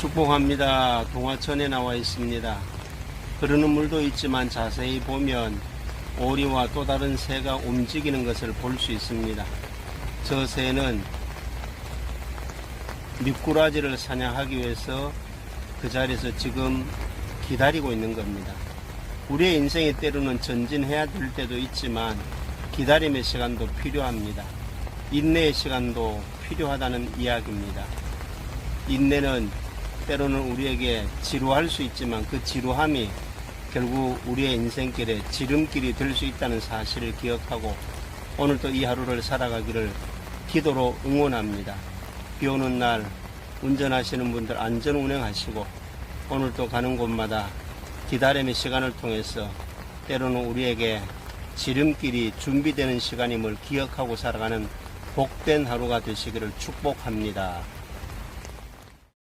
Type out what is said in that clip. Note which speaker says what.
Speaker 1: 축복합니다. 동화천에 나와 있습니다. 흐르는 물도 있지만 자세히 보면 오리와 또 다른 새가 움직이는 것을 볼 수 있습니다. 저 새는 미꾸라지를 사냥하기 위해서 그 자리에서 지금 기다리고 있는 겁니다. 우리의 인생이 때로는 전진해야 될 때도 있지만 기다림의 시간도 필요합니다. 인내의 시간도 필요하다는 이야기입니다. 인내는 때로는 우리에게 지루할 수 있지만 그 지루함이 결국 우리의 인생길에 지름길이 될 수 있다는 사실을 기억하고 오늘도 이 하루를 살아가기를 기도로 응원합니다. 비 오는 날 운전하시는 분들 안전 운행하시고 오늘도 가는 곳마다 기다림의 시간을 통해서 때로는 우리에게 지름길이 준비되는 시간임을 기억하고 살아가는 복된 하루가 되시기를 축복합니다.